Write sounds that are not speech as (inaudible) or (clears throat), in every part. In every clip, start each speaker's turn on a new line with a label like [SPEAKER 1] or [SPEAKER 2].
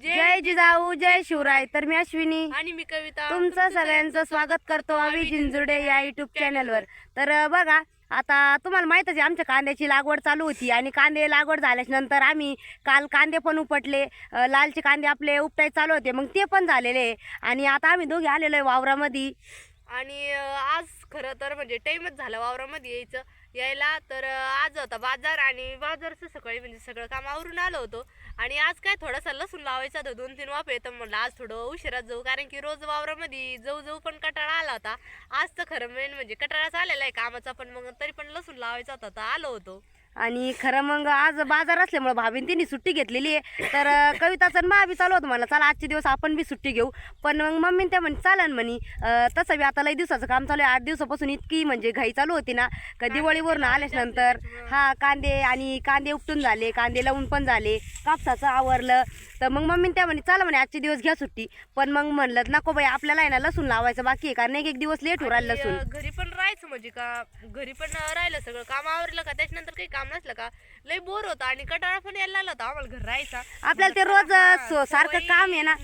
[SPEAKER 1] जय जिजाऊ जय शिवराय. तर मी अश्विनी.
[SPEAKER 2] आणि मी कविता.
[SPEAKER 1] तुमचं सगळ्यांचं स्वागत करतो आम्ही जिंजुडे या युट्यूब चॅनलवर तर बघा आता तुम्हाला माहितच आहे आमच्या कांद्याची लागवड चालू होती आणि कांदे लागवड झाल्याच्यानंतर आम्ही काल कांदे पण उपटले. लालचे कांदे आपले उपटाय चालू होते मग ते पण झालेले. आणि आता आम्ही दोघे आलेलो आहे वावरामध्ये.
[SPEAKER 2] आणि आज खरं तर म्हणजे टाइमच झाला वावरामध्ये यायचं. यायला तर आज होता बाजार आणि बाजारचं सकाळी म्हणजे सगळं काम आवरून आलो होतो. आणि आज काय थोडासा लसूण लावायचा होता दोन तीन वाफे तर म्हणलं. आज थोडं उशिरात जाऊ कारण की रोज वावरामध्ये जाऊ जाऊ पण कटाळा आला होता. आज तर खरं मेन म्हणजे कटाळाच आलेला आहे कामाचा पण मग तरी पण लसूण लावायचा होता तर आलो होतो.
[SPEAKER 1] आणि खरं मग आज बाजार असल्यामुळं भाभीन तिने सुट्टी घेतलेली आहे. तर कविताचं मा बी चालू होतं मला चला आजचे दिवस आपण बी सुट्टी घेऊ. पण मग मम्मीन त्या म्हणे चालन म्हणे. तसं बी आता लई दिवसाचं काम चालू आहे. आठ दिवसापासून इतकी म्हणजे घाई चालू होती ना. का दिवाळीवरून आल्याच नंतर हा कांदे आणि कांदे उपटून झाले कांदे लावून पण झाले. कापसाचं आवरलं. तर मग मम्मीन त्या म्हणे चला म्हणे आजचे दिवस घ्या सुट्टी. पण मग म्हणलं नको बाई आपल्याला आहे ना लसूण लावायचं बाकी आहे कारण एक एक दिवस लेट होऊ राहिलं
[SPEAKER 2] आणि,
[SPEAKER 1] लसूण
[SPEAKER 2] अं, घरी पण राहायचं म्हणजे का घरी पण राहिलं सगळं काम आवरलं का? त्याच्यानंतर काही काम नसलं का? लय बोर होतं आणि कटाळा पण यायला लागला होता आम्हाला घर राहायचा.
[SPEAKER 1] आपल्याला ते रोज सो- सारखं काम आहे ना.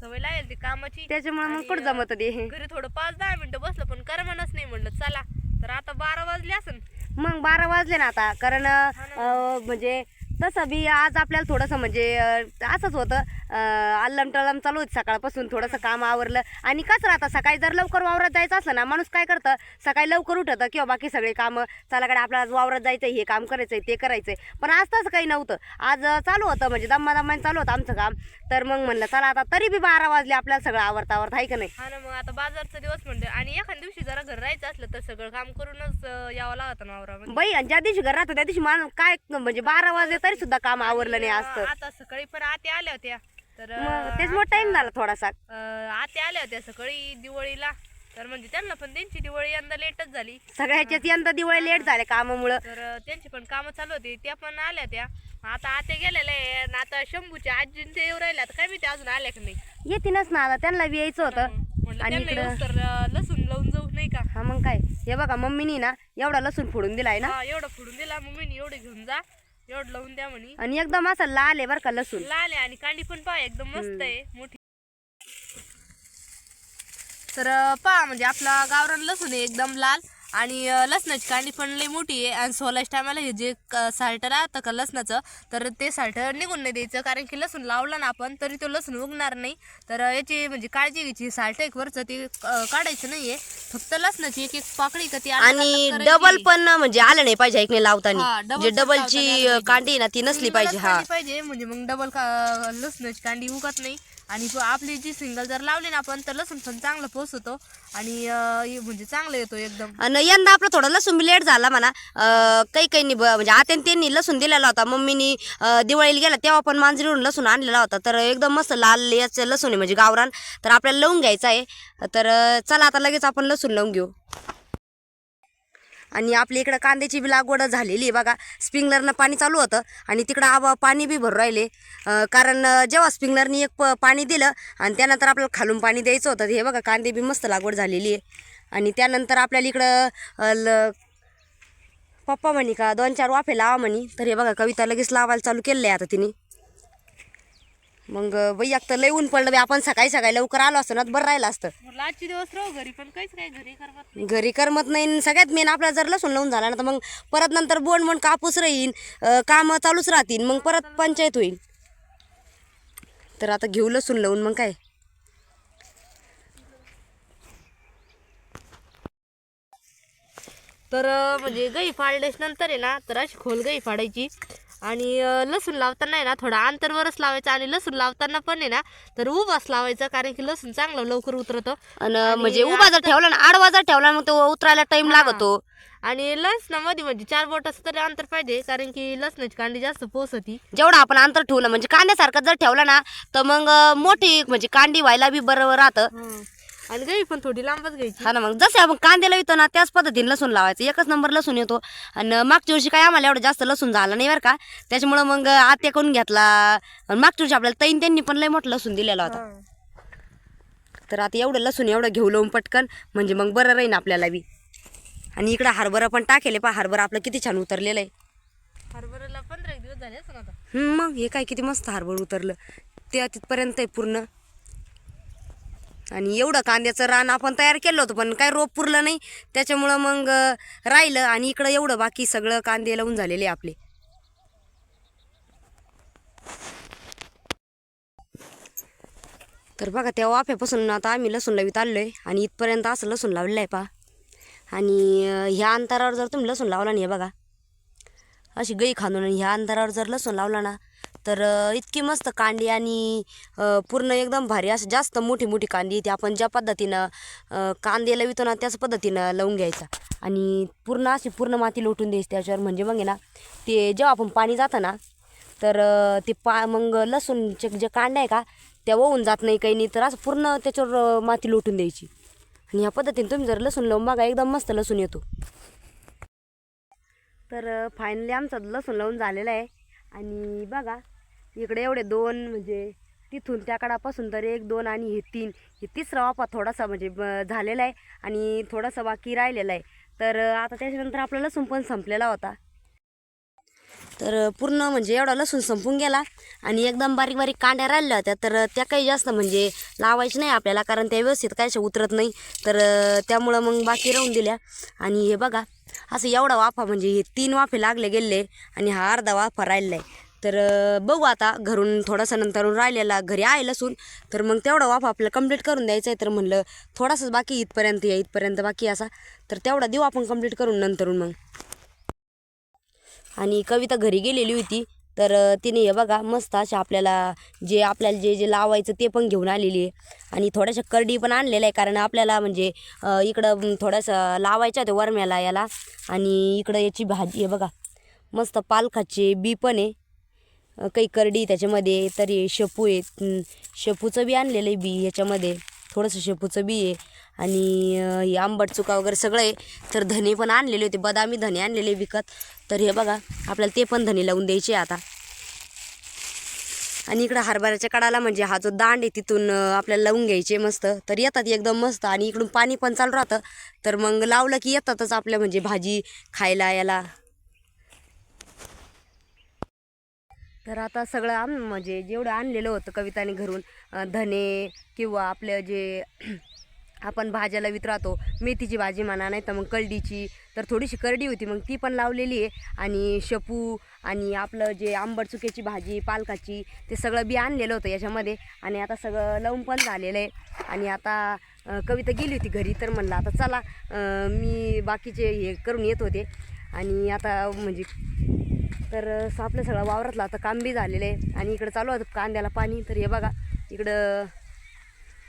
[SPEAKER 2] सवय लागेल ती कामाची.
[SPEAKER 1] त्याच्यामुळे मग
[SPEAKER 2] आणि,
[SPEAKER 1] कुठं जमत ते?
[SPEAKER 2] घरी थोडं पाच दहा मिनिटं बसलं पण करमनच नाही म्हणलं चला. तर आता बारा वाजले असन.
[SPEAKER 1] मग बारा वाजले ना आता कारण अं, म्हणजे तसं बी आज आपल्याला थोडंसं म्हणजे अं, असंच होतं. अल्लम टळम चालू होती सकाळपासून थोडंसं काम आवरलं. आणि कसं राहतं सकाळी जर लवकर वावरात जायचं असलं ना माणूस काय करतं सकाळी लवकर उठतं किंवा बाकी सगळे कामं चलाकडे आपल्याला आज वावरात जायचं हे काम करायचंय ते करायचंय. पण आज तसं काही नव्हतं. आज चालू होतं म्हणजे दम्मा दम्माने चालू होतं आमचं काम. तर मग म्हणलं चला आता तरी बी बारा वाजले आपल्याला सगळं आवरता आवरता आहे का नाही?
[SPEAKER 2] हा ना मग आता बाजारचा दिवस म्हणते आणि एखाद्या दिवशी जरा घर राहायचं असलं तर सगळं काम करूनच यावं लागतं नवरामध्ये
[SPEAKER 1] बाई आणि ज्या दिवशी घर राहतो त्या दिवशी मान काय म्हणजे बारा वाजले तरी सुद्धा काम आवरलं नाही तर.
[SPEAKER 2] आता सकाळी पण आते आल्या होत्या. तर
[SPEAKER 1] मग त्याच्यामुळे टाइम झाला थोडासा.
[SPEAKER 2] आते आल्या होत्या सकाळी दिवाळीला. तर म्हणजे त्यांना पण त्यांची दिवाळी यंदा लेटच झाली.
[SPEAKER 1] सगळ्याच्याच यंदा दिवाळी लेट झाले कामामुळं.
[SPEAKER 2] तर त्यांची पण कामं चालू होती. त्या पण आल्या त्या आता आते गेलेल्या आहे आणि आता शंभूच्या आजींचे येऊ राहिल्या. आता काय माहिती अजून आल्या की नाही.
[SPEAKER 1] येतीनच ना आता. त्यांना बी यायचं होतं.
[SPEAKER 2] म्हणलं
[SPEAKER 1] आणि
[SPEAKER 2] त्यांना
[SPEAKER 1] इकडं
[SPEAKER 2] येऊस तर अं, लसूण लावून जाऊ नाही का?
[SPEAKER 1] हा मग काय? हे बघा मम्मीनी ना एवढा लसूण फोडून दिलाय ना.
[SPEAKER 2] हा एवढं फोडून दिला. मम्मीने एवढं घेऊन जा. एवढं लावून द्या म्हणे.
[SPEAKER 1] आणि एकदम असा लाल आहे बरं का लसूण.
[SPEAKER 2] लाल आहे आणि कांडी पण पहा एकदम मस्त आहे मोठी. तर पहा म्हणजे आपला गावरान लसूण आहे एकदम लाल आणि लसणाची कांडी पण लई मोठी आहे आणि सोलाच टायमाला हे जे साल्ट राहतं का लसणाचं तर ते साल्ट निघून नाही द्यायचं कारण की लसूण लावलं ना आपण तरी तो लसूण उगणार नाही. तर याची म्हणजे काळजी घ्यायची साल्ट एक वरचं ते काढायचं नाहीये. फक्त लसणाची एक एक पाकळी का ती
[SPEAKER 1] आणि
[SPEAKER 2] करायची.
[SPEAKER 1] डबल पण म्हणजे आलं नाही पाहिजे ऐकणे
[SPEAKER 2] हा,
[SPEAKER 1] लावताना
[SPEAKER 2] double
[SPEAKER 1] जे
[SPEAKER 2] पण
[SPEAKER 1] डबलची
[SPEAKER 2] आलं.
[SPEAKER 1] कांडी ना ती नसली पाहिजे हा
[SPEAKER 2] पाहिजे म्हणजे मग डबल लसणाची कांडी उगत नाही आणि आपली जी सिंगल जर लावली ना आपण तर लसूण पण चांगलं पोचतो आणि म्हणजे चांगलं येतो एकदम.
[SPEAKER 1] आणि यंदा आपला थोडा लसूण बी लेट झाला म्हणा. काही काही म्हणजे आत्यान त्यांनी लसूण दिलेला होता. मम्मीनी दिवाळीला गेला तेव्हा पण मांजरीवरून लसूण आणलेला होता. तर एकदम मस्त लाल याचं लसूण आहे म्हणजे गावरान. तर आपल्याला लावून घ्यायचं आहे. तर चला आता लगेच आपण लसूण लावून घेऊ. आणि आपल्या इकडं कांद्याची बी लागवड झालेली आहे बघा. स्प्रिंगलरनं पाणी चालू होतं आणि तिकडं आबा पाणी बी भरू राहिले. कारण जेव्हा स्प्रिंगलरनी एक प- पाणी दिलं आणि त्यानंतर आपल्याला खालून पाणी द्यायचं होतं हे बघा कांदे बी मस्त लागवड झालेली आहे. आणि त्यानंतर आपल्याला इकडं ल पप्पा म्हणे का दोन चार वाफे लावा म्हणे. तर हे बघा कविता लगेच लावायला चालू केलं आहे आता तिने. मग बाई एक तर लय ऊन पडलं आपण सकाळी सकाळी लवकर आलो असतो ना तर बरं राहिलं असतं.
[SPEAKER 2] म्हटलं आजचे दिवस राहू घरी पण काहीच काय घरी करमत नाही.
[SPEAKER 1] घरी करमत नाही आणि सगळ्यात मेन आपल्याला जर लसूण लावून झाला ना तर मग परत नंतर बोंड बोंड कापूस राहीन कामं चालूच राहतील मग परत पंचायत होईल. तर आता घेऊ लसूण लावून मग काय?
[SPEAKER 2] तर म्हणजे गई फाळल्याच नंतर आहे ना तर अशी खोल गई फाडायची. आणि लसूण लावताना आहे ना थोडा अंतरवरच लावायचा आणि लसूण लावताना पण आहे ना तर उभाच लावायचा कारण की लसूण चांगलं लवकर उतरतं.
[SPEAKER 1] आणि म्हणजे उभा जर ठेवला ना आडवा जर ठेवला मग तो उतरायला टाइम लागतो.
[SPEAKER 2] आणि लसणामध्ये म्हणजे चार बोटाचं तरी अंतर पाहिजे कारण की लसणाची कांडी जास्त पोसती.
[SPEAKER 1] जेवढं आपण अंतर ठेवलं म्हणजे कांद्यासारखं जर ठेवला ना तर मग मोठी म्हणजे कांडी व्हायला बी बरोबर राहतं.
[SPEAKER 2] आणि गई पण थोडी लांबच घ्यायची.
[SPEAKER 1] हा ना मग जसे आपण कांद्याला येतो ना त्याच पद्धतीने लसूण लावायचं. एकच नंबर लसूण येतो. आणि मागच्या वर्षी काय आम्हाला एवढं जास्त लसूण झालं नाही बरं का? त्याच्यामुळं मग आत्या करून घेतला. आणि मागच्या वर्षी आपल्याला तैन त्यांनी पण लय मोठं लसूण दिलेला होता. तर आता एवढं लसूण एवढं घेऊ लावून पटकन म्हणजे मग बरं राहीन आपल्याला बी. आणि इकडं हरभरा पण टाकेले पा हरभरा आपलं किती छान उतरलेलं आहे.
[SPEAKER 2] हरभऱ्याला पंधरा एक दिवस झाले
[SPEAKER 1] मग हे काय किती मस्त हरभर उतरलं. त्या तिथपर्यंत आहे पूर्ण. आणि एवढं कांद्याचं रान आपण तयार केलं होतं पण काय रोप पुरलं नाही. त्याच्यामुळं मग राहिलं आणि इकडं एवढं बाकी सगळं कांदे लावून झालेले आपले. तर बघा त्या वाफ्यापासून आता आम्ही लसूण लावित आलो आहे आणि इथपर्यंत असं लसूण लावलेलं आहे पा आणि ह्या अंतरावर जर तुम्ही लसूण लावला नाही हे बघा. अशी गई खांदून आणि ह्या अंतरावर जर लसूण लावला ना तर इतकी मस्त कांडी आणि पूर्ण एकदम भारी असं जास्त मोठी मोठी कांदी येते आपण ज्या पद्धतीनं कांदे लवितो ना त्याच पद्धतीनं लावून घ्यायचा. आणि पूर्ण अशी पूर्ण माती लोटून द्यायची त्याच्यावर म्हणजे मग आहे ना ते जेव्हा आपण पाणी जातं ना तर ते पा मग लसूणचे जे कांड्या आहे का त्या वाहून जात नाही काही नाही तर असं पूर्ण त्याच्यावर माती लोटून द्यायची. आणि ह्या पद्धतीने तुम्ही जर लसूण लावून बघा एकदम मस्त लसूण येतो. तर फायनली आमचा लसूण लावून झालेला आहे. आणि बघा इकडे एवढे दोन म्हणजे तिथून त्या कडापासून तर एक दोन आणि हे तीन. हे तिसरा वापा थोडासा म्हणजे झालेला आहे आणि थोडासा बाकी राहिलेला आहे. तर आता त्याच्यानंतर आपला लसूण पण संपलेला होता. तर पूर्ण म्हणजे एवढा लसूण संपून गेला आणि एकदम बारीक बारीक कांड्या राहिल्या होत्या. तर त्या काही जास्त म्हणजे लावायच्या नाही आपल्याला कारण त्या व्यवस्थित काहीशा उतरत नाही. तर त्यामुळं मग बाकी राहून दिल्या. आणि हे बघा असं एवढा वाफा म्हणजे हे तीन वाफे लागले गेले आणि हा अर्धा वाफा राहिलेला आहे तर बघू आता. घरून थोडासा नंतरून राहिलेला घरी आहे असून तर मग तेवढा वाफा आपल्याला कंप्लीट करून द्यायचा आहे. तर म्हणलं थोडासाच बाकी इथपर्यंत या इथपर्यंत बाकी असा. तर तेवढा देऊ आपण कंप्लीट करून नंतरून मग. आणि कविता घरी गेलेली होती. तर तिने हे बघा मस्त अशा आपल्याला जे आपल्याला जे जे लावायचं ते पण घेऊन आलेली आहे. आणि थोड्याशा करडी पण आणलेलं आहे. कारण आपल्याला म्हणजे इकडं थोडंसं लावायच्या होतं वरम्याला याला. आणि इकडं याची भाजी आहे बघा. मस्त पालखाचे बी पण आहे. काही करडी त्याच्यामध्ये तरी शेपू आहे. शेपूचं बी आणलेलं आहे बी ह्याच्यामध्ये. थोडंसं शेपूचं बी आहे. आणि हे आंबट चुका वगैरे सगळं आहे. तर धने पण आणलेले होते. बदामी धने आणलेले विकत. तर हे बघा आपल्याला ते पण धने लावून द्यायचे आता. आणि इकडं हरभऱ्याच्या कडाला म्हणजे हा जो दांड आहे तिथून आपल्याला लावून घ्यायचे मस्त. तर येतात एकदम मस्त. आणि इकडून पाणी पण चालू राहतं. तर मग लावलं की येतातच आपल्या म्हणजे भाजी खायला याला. तर आता सगळं आम म्हणजे जेवढं आणलेलं होतं कविताने घरून धने किंवा आपलं जे (clears throat) आपण भाज्याला वित राहतो मेथीची भाजी म्हणा नाही तर मग कलडीची तर थोडीशी करडी होती मग ती पण लावलेली आहे. आणि शपू आणि आपलं जे आंबट चुक्याची भाजी पालकाची ते सगळं बी आणलेलं होतं याच्यामध्ये. आणि आता सगळं लावून पण झालेलं आहे. आणि आता कविता गेली होती घरी तर म्हणलं आता चला मी बाकीचे हे करून येत होते. आणि आता म्हणजे तर आपलं सगळं वावरातलं आता काम बी झालेलं आहे. आणि इकडं चालू होतं कांद्याला पाणी. तर हे बघा इकडं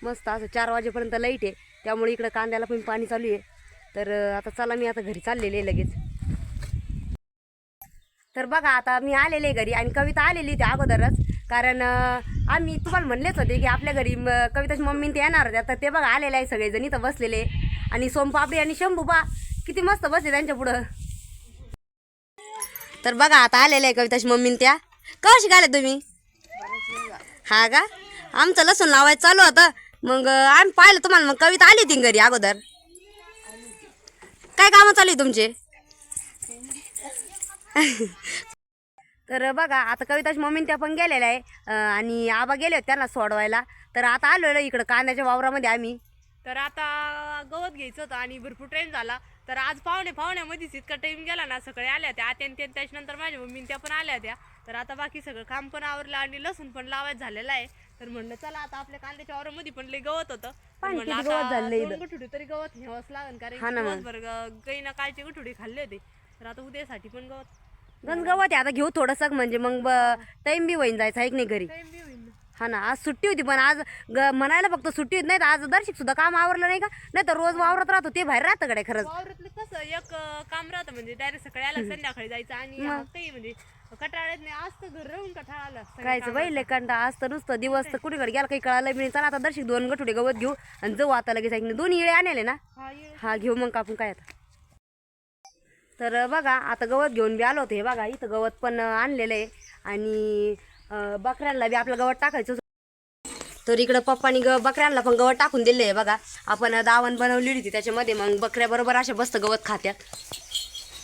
[SPEAKER 1] मस्त असं चार वाजेपर्यंत लाइट आहे. त्यामुळे इकडं कांद्याला पण पाणी चालू आहे. तर आता चला मी आता घरी चाललेले आहे लगेच. तर बघा आता मी आलेले आहे घरी आणि कविता आलेली होती अगोदरच. कारण आम्ही तुम्हाला म्हणलेच होते की आपल्या घरी कविताची मम्मी ते येणार होत्या. तर ते बघा आलेले आहे सगळेजण. इथं बसलेले. आणि सोमपापडी आणि शंभूबा किती मस्त बसले त्यांच्या पुढं. तर बघा आता आलेलं आहे कविताची मम्मी त्या. कशी गाले तुम्ही? हा का? आमचं लसूण लावायचं चालू होतं. मग आम्ही पाहिलं तुम्हाला मग कविता आली ती घरी अगोदर. काय कामं चालू आहे तुमचे? तर बघा आता कविताची मम्मी त्या पण गेलेल्या आहे. आणि आबा गेले होते त्यांना सोडवायला. तर आता आलेलो इकडं कांद्याच्या वावरामध्ये आम्ही.
[SPEAKER 2] तर आता गवत घ्यायचं होतं आणि भरपूर टाइम झाला. तर आज पाहुणे पाहुण्यामध्येच इतका टाइम गेला ना सगळे आल्या होत्या. आत्या आणि त्या- त्याच्यानंतर माझ्या मम्मी त्या पण आल्या होत्या. तर आता बाकी सगळं काम पण आवरलं आणि लसूण पण लावायचं झालेलं आहे. तर म्हणलं चला आता आपल्या कांद्याच्या वावरामध्ये पण लई गवत होतं. तर म्हणलं आता. दोन गठुडी तरी गवत घ्यावंच लागेल कारण
[SPEAKER 1] ना.
[SPEAKER 2] की. दिवसभर ग- गाईनं कालची गठुडी खाल्ले होते. तर आता उद्यासाठी पण गवत.
[SPEAKER 1] गंज गवत आहे आता घेऊ थोडंसं म्हणजे मग टाईम बी होईन जायचं आहे की नाही घरी?
[SPEAKER 2] टाइम बी होईल ना.
[SPEAKER 1] हा ना आज सुट्टी होती पण आज ग म्हणायला फक्त सुट्टी होती नाही तर आज दर्शिक सुद्धा काम आवरलं नाही का? नाही तर रोज वावरत राहतो ते बाहेर राहतं कडे खरंच?
[SPEAKER 2] वावरातलं कसं एक अं, काम राहतं म्हणजे डायरेक्ट सकाळी आला संध्याकाळी जायचं आणि काही म्हणजे कटाळ्यात नाही आज तर घर राहून कटाळा आला सगळ्या
[SPEAKER 1] कायचं बाई लय कंटा आज तर नुसतं दिवस तर कुणीकडे गेला काही कळालं बी नाही. चला आता दर्शिक दोन गठुडे गवत घेऊ आणि जाऊ आता लगेच ऐकणे दोन इळे आणले ना?
[SPEAKER 2] हा, ये.
[SPEAKER 1] हा घेऊ मग कापून काय आता. तर बघा आता गवत घेऊन बी आलो होतो हे बघा इथं गवत पण आणलेलं आहे. आणि बकऱ्यांना बी आपलं गवत टाकायचं होतं. तर इकडं पप्पानी ग बकऱ्यांना पण गवत टाकून दिले आहे बघा. आपण दावण बनवलेली होती त्याच्यामध्ये मग बकऱ्या बरोबर अशा मस्त गवत खात्यात.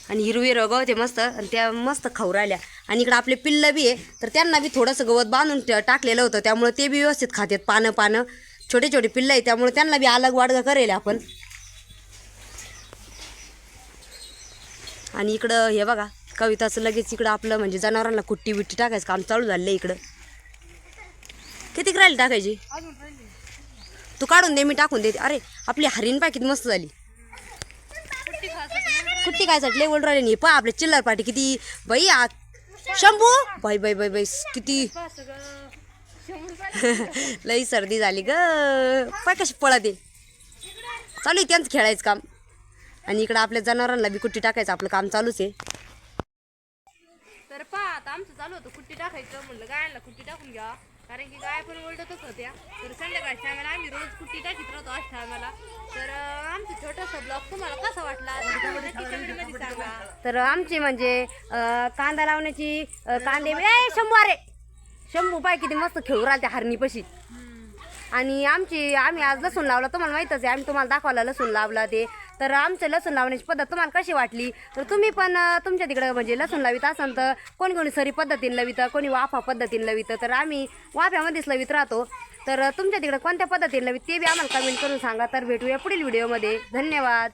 [SPEAKER 1] आणि हिरवी गवत आहे मस्त आणि त्या मस्त खाऊ राहिल्या. आणि इकडं आपले पिल्लं बी आहे तर त्यांना बी थोडंसं गवत बांधून टाकलेलं होतं. त्यामुळे ते बी व्यवस्थित खातात पानं पानं. छोटे छोटे पिल्लं आहे त्यामुळे त्यांना बी अलग वाडगं करेल आपण. आणि इकडं हे बघा कविताचं लगेच इकडं आपलं म्हणजे जनावरांना कुट्टी बिट्टी टाकायचं काम चालू झालं इकडं. किती राहिली टाकायची? तू काढून दे मी टाकून देते. अरे आपली हरीण पाय किती मस्त झाली. कुट्टी काय साठी लेवल राहिले. नाही पहा आपले चिल्लर पाटी किती. बाई आ शंभू? बाई बाई बाई बाई किती. (laughs) लई सर्दी झाली ग. पाय कशी पळते. चालू आहे त्यांचं खेळायचं काम. आणि इकडं आपल्या जनावरांना बी कुट्टी टाकायचं आपलं काम चालूच आहे.
[SPEAKER 2] आता आमचं चालू होतं कुट्टी टाकायचं म्हणलं गायांना कुट्टी टाकून घ्या. कारण की गाय पण ओरडतच होत्या. तर संध्याकाळच्या टायमाला आम्ही रोज कुट्टी टाकीत राहतो आज टायमाला तर आमचा छोटासा ब्लॉग तुम्हाला कसा वाटला? मध्ये सांगा.
[SPEAKER 1] तर आमची म्हणजे अं, कांदा लावण्याची अं, कांदे ए शंभू अरे! शंभू पाय किती मस्त खेळू राहते हरणीपाशी आणि आमची आम्ही आज लसूण लावला तुम्हाला माहीतच आहे आम्ही तुम्हाला दाखवायला लसूण लावला ते. तर आमचं लसूण लावण्याची पद्धत तुम्हाला कशी वाटली? तर तुम्ही पण तुमच्या तिकडं म्हणजे लसूण लावित असाल तर कोणी कोणी सरी पद्धतीने लवितं कोणी वाफा पद्धतीने लवितं तर आम्ही वाफ्यामध्येच लवित राहतो. तर तुमच्या तिकडं कोणत्या पद्धतीने लवित ते बी आम्हाला कमेंट करून सांगा. तर भेटूया पुढील व्हिडिओमध्ये धन्यवाद.